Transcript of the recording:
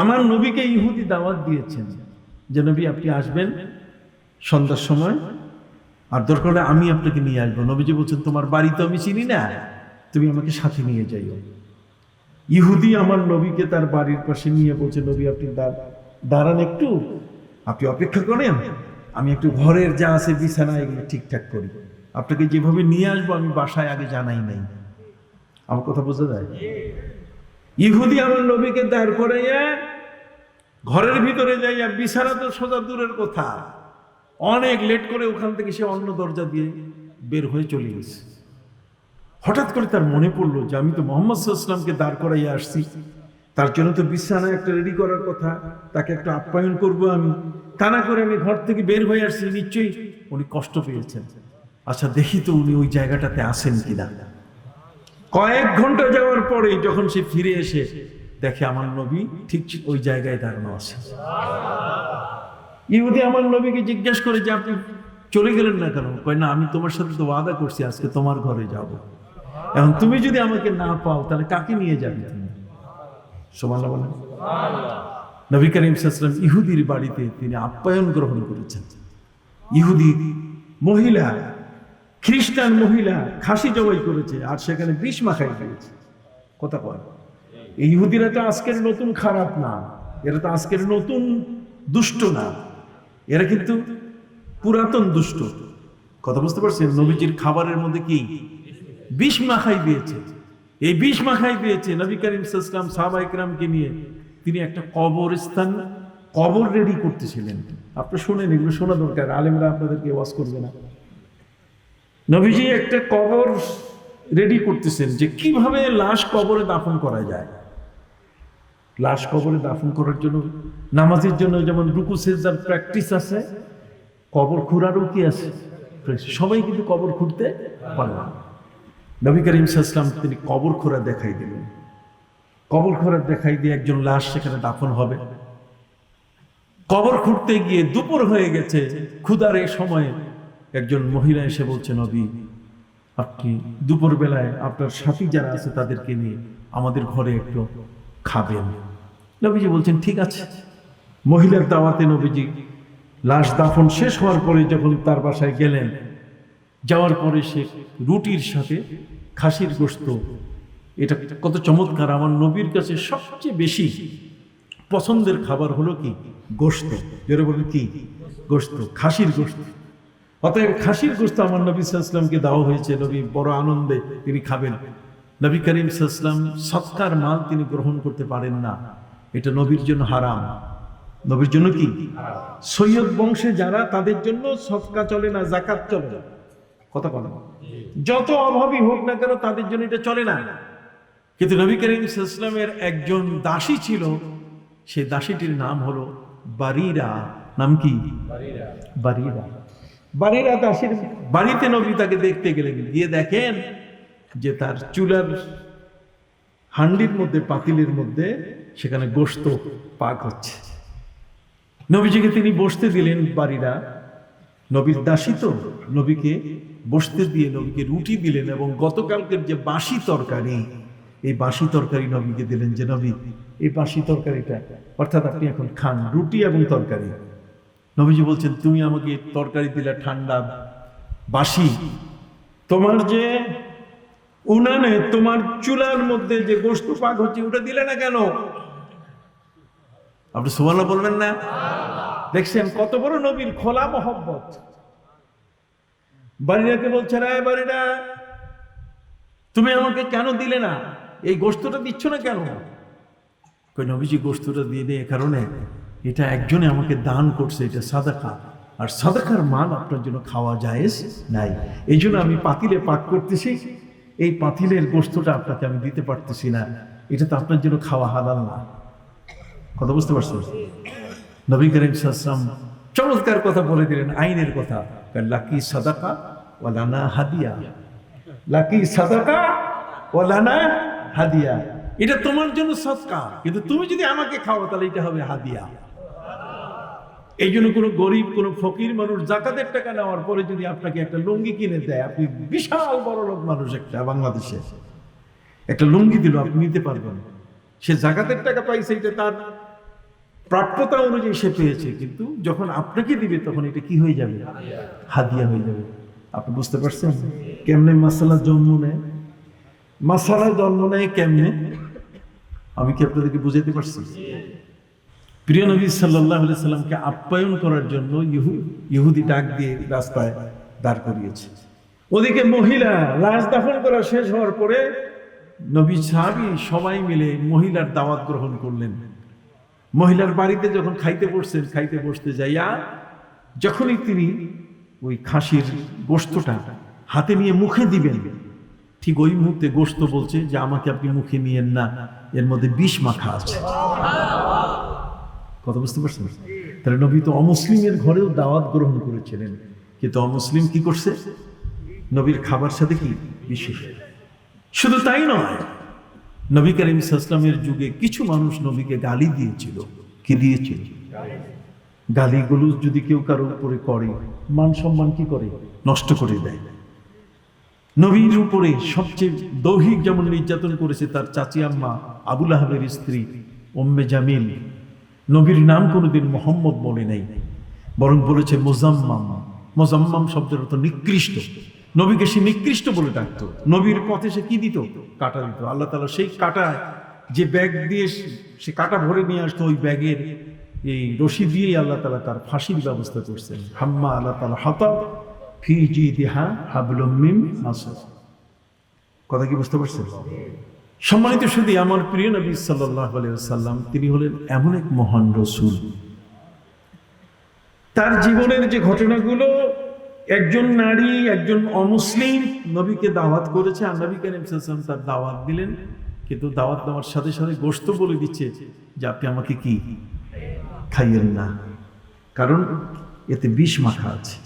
আমার নবীকে ইহুদি দাওয়াত দিয়েছেন যে, নবী, আপনি আসবেন সন্ধ্যার সময় আর দরকার হলে আমি আপনাকে নিয়ে আসব। নবীজি বলছেন, তোমার বাড়ি তো আমি চিনি না, তুমি আমাকে সাথে নিয়ে যাইও। ইহুদি আমার নবীকে তার বাড়ির পাশে নিয়ে বলছে, নবী, আপনি দাঁড়ান একটু, আপনি অপেক্ষা করেন, আমি একটু ঘরের যা আছে বিছানা এগুলো ঠিকঠাক করি। আপনাকে যেভাবে নিয়ে আসব, আমি বাসায় আগে জানাই নাই। আমার কথা বোঝা যায়? ইহুদি আমার নবীকে দাঁড় করাইয়া ঘরের ভিতরে যাইয়া বিছানা তো সোজা দূরের কথা। অনেক লেট করে ওখান থেকে সে অন্য দরজা দিয়ে বের হয়ে চলে গেছে। হঠাৎ করে তার মনে পড়ল যে আমি তো মোহাম্মদ সাল্লামকে দাঁড় করাইয়া আসছি। তার জন্য তো বিছানা একটা রেডি করার কথা, তাকে একটা আপ্যায়ন করব আমি। তা না করে আমি ঘর থেকে বের হয়ে আসছি, নিশ্চয়ই উনি কষ্ট পেয়েছেন। আচ্ছা দেখি তো উনি ওই জায়গাটাতে আসেন কি কিনা। কয়েক ঘণ্টা যাওয়ার পরে যখন সে ফিরে এসে দেখে আমার নবী ঠিক ওই জায়গায় দাঁড়ানো আছে। ইহুদি আমার নবীকে জিজ্ঞেস করে যে, আপনি চলে গেলেন না কেন? কয়, না, আমি তোমার সাথে তো ওয়াদা করছি, আজকে তোমার ঘরে যাব। এখন তুমি যদি আমাকে না পাও, তাহলে কাকে নিয়ে যাবে তুমি? সমান বলেন। নবী করিম সাল্লাম ইহুদির বাড়িতে তিনি আপ্যায়ন গ্রহণ করেছেন। ইহুদি মহিলা খ্রিস্টান মহিলা খাসি জবাই করেছে আর সেখানে বিষ মাখাই দিয়েছে। কথা কয়। ইহুদিরা তো আজকের নতুন খারাপ না, এরা তো আজকের নতুন দুষ্ট না। এরা কিন্তু পুরাতন দুষ্ট। কথা বুঝতে পারছেন? নবীজির খাবারের মধ্যে কি? বিষ মাখাই দিয়েছে। এই বিষ মাখাই দিয়েছে নবী করিম সাল্লাম সাহাবা ইকরামকে নিয়ে। তিনি একটা কবরস্থান, কবর রেডি করতেছিলেন। আপনি শুনেন, এগুলো শোনা দরকার। আলেমরা আপনাদেরকে ওয়াজ করবে না। নবীজি একটা কবর রেডি করতেছেন যে কীভাবে লাশ কবরে দাফন করা যায়। লাশ কবরে দাফন করার জন্য, নামাজের জন্য যেমন রুকু, সেজদার প্র্যাকটিস আছে, কবর খুঁড়ারও কি আছে? সবাই কিন্তু কবর খুঁড়তে পারে না। নবী করিম সাল্লাম তিনি কবর খোঁড়া দেখাই দিলেন। কবর খোঁড়া দেখাই দিয়ে একজন লাশ সেখানে দাফন হবে। কবর খুঁড়তে গিয়ে দুপুর হয়ে গেছে ক্ষুদার এই সময়ে একজন মহিলা এসে বলছে, নবী, আপনি দুপুর বেলায় আপনার সাথী যারা আছে তাদেরকে নিয়ে আমাদের ঘরে একটু খাবেন। নবীজি বলছেন, ঠিক আছে। মহিলার দাওয়াতে নবীজি লাশ দাফন শেষ হওয়ার পরে যখন তার বাসায় গেলেন, যাওয়ার পরে সে রুটির সাথে খাসির গোস্ত এটা কত চমৎকার, আমার নবীর কাছে সবচেয়ে বেশি পছন্দের খাবার হলো কি? গোস্ত যেটা বলে কি? গোস্ত খাসির গোস্ত অতএব খাসির গোস্ত আমার নবী সাল্লামকে দেওয়া হয়েছে, নবী বড় আনন্দে তিনি খাবেন। নবী করিম সাল্লাম সৎকার মাল তিনি গ্রহণ করতে পারেন না। এটা নবীর জন্য হারাম। নবীর জন্য কি? সৈয়দ বংশে যারা তাদের জন্য সৎকা চলে না জাকাত চলে না। কথা বলে। যত অভাবী হোক না কেন তাদের জন্য এটা চলে না। কিন্তু নবী করিম ইসলামের একজন দাসী ছিল সে দাসীটির নাম হলো বারিরা। নাম কি? বারিরা। বারিরা। দাসীর বাড়িতে নবী তাকে দেখতে গেলেন। গিয়ে দেখেন যে তার চুলার হান্ডির মধ্যে, পাতিলের মধ্যে সেখানে গোস্ত পাক হচ্ছে। নবীজিকে তিনি বসতে দিলেন বাড়িরা। নবীর দাসী তো, নবীকে বসতে দিয়ে নবীকে রুটি দিলেন এবং গতকালকের যে বাসি তরকারি, এই বাসি তরকারি নবীকে দিলেন যে, নবী, এই বাসি তরকারিটা, অর্থাৎ আপনি এখন খান রুটি এবং তরকারি। নবীজি বলছেন, তুমি আমাকে তরকারি দিলে ঠান্ডা বাসি। তোমার যে উনানে, তোমার চুলার মধ্যে যে গোস্ত পাক হচ্ছে, ওটা দিলে না কেন? আপনি সুবহানাল্লাহ বলবেন না? দেখছেন, কত বড় নবীর খোলা মহব্বত। বাড়িরাকে বলছে রায় বাড়িরা তুমি আমাকে কেন দিলে না? এই গোস্তটা দিচ্ছ না কেন? নবীজি গোস্তটা দিয়ে দেয় কারণে। এটা একজনে আমাকে দান করছে, এটা সাদাকা। আর সাদাকার মাল আপনার জন্য খাওয়া জায়েজ নাই। এই জন্য আমি পাতিলে পাক করতেছি। এই পাতিলের গোস্তটা আপনাকে আমি দিতে পারতেছি না। এটা তো আপনার জন্য খাওয়া হালাল না। কথা বুঝতে পারছ নবী করিম সাল্লাম চমৎকার কথা বলে দিলেন, আইনের কথা। লাকি সাদাকা ওয়ালানা হাদিয়া। লাকি সাদাকা ওয়ালানা হাদিয়া। এটা তোমার জন্য সৎকা। কিন্তু তুমি যদি আমাকে খাও তাহলে এটা হবে হাদিয়া। এই জন্য কোনো গরিব, কোনো ফকির মানুষ জাকাতের টাকা নেওয়ার পরে যদি আপনাকে একটা লুঙ্গি কিনে দেয়, আপনি বিশাল বড় লোক মানুষ একটা বাংলাদেশে। একটা লুঙ্গি দিল, আপনি নিতে পারবেন সে জাকাতের টাকা পাইছে, এটা তার প্রাপ্যতা অনুযায়ী সে পেয়েছে, কিন্তু যখন আপনাকে দিবে, তখন এটা কি হয়ে যাবে? হাদিয়া হয়ে যাবে। আপনি বুঝতে পারছেন? কেমনে মাসালা জন্ম নেয়? মাসালা জন্ম নেয় কেমনে? আমি কি আপনাদেরকে বুঝাইতে পারছি? প্রিয় নবী সাল্লাহ সাল্লামকে আপ্যায়ন করার জন্য ইহু- ইহুদি ডাক দিয়ে রাস্তায় দাঁড় করিয়েছে। ওদিকে মহিলা লাশ দাফন করা শেষ হওয়ার পরে নবী সাহাবি সবাই মিলে মহিলার দাওয়াত গ্রহণ করলেন। মহিলার বাড়িতে যখন খাইতে বসছেন, খাইতে বসতে যাইয়া যখনই তিনি ওই খাসির গোস্তটা হাতে নিয়ে মুখে দিবেন, ঠিক ওই মুহূর্তে গোস্ত বলছে যে, আমাকে আপনি মুখে নিয়েন না, এর মধ্যে বিষ মাখা আছে। কথা বুঝতে পারছেন? তাহলে নবী তো অমুসলিমের ঘরেও দাওয়াত গ্রহণ করেছিলেন। কিন্তু অমুসলিম কি করছে? নবীর খাবার সাথে কি? বিশেষ। শুধু তাই নয়, নবী করিম সাল্লামের যুগে কিছু মানুষ নবীকে গালি দিয়েছিল। কি দিয়েছিল? গালিগুলো যদি কেউ কারও উপরে করে, মান সম্মান কি করে? নষ্ট করে দেয়। নবীর উপরে সবচেয়ে দৈহিক যেমন নির্যাতন করেছে তার চাচি আম্মা আবুল আহাবের স্ত্রী ওম্মে জামিল নবীর নাম কোনোদিন মোহাম্মদ বলে নাই। বরং বলেছে মোজাম্মাম। মোজাম্মাম শব্দের অর্থ নিকৃষ্ট। নবীকে সে নিকৃষ্ট বলে ডাকতো। নবীর পথে সে কি দিত? কাটা দিত। আল্লাহ তালা সেই কাটায় যে ব্যাগ দিয়ে সে- কাটা ভরে নিয়ে আসতো, ওই ব্যাগের এই রশি দিয়েই আল্লাহ তালা তার ফাঁসির ব্যবস্থা করছেন। হাম্মা আল্লাহ তালা হতাব ফি জি দিহা হাবলুম মিম মাসুদ কথা কি বুঝতে পারছেন? সম্মানিত শুধু আমার প্রিয় নবী সাল্লাম তিনি হলেন এমন এক মহান রসুল। তার জীবনের যে ঘটনাগুলো, একজন নারী, একজন অমুসলিম নবীকে দাওয়াত করেছে, আর নবী করিম সাল্লাম তার দাওয়াত দিলেন, কিন্তু দাওয়াত দেওয়ার সাথে সাথে গোস্ত বলে দিচ্ছে যে, আপনি আমাকে কি খাইয়েন না? কারণ এতে বিষ মাখা আছে।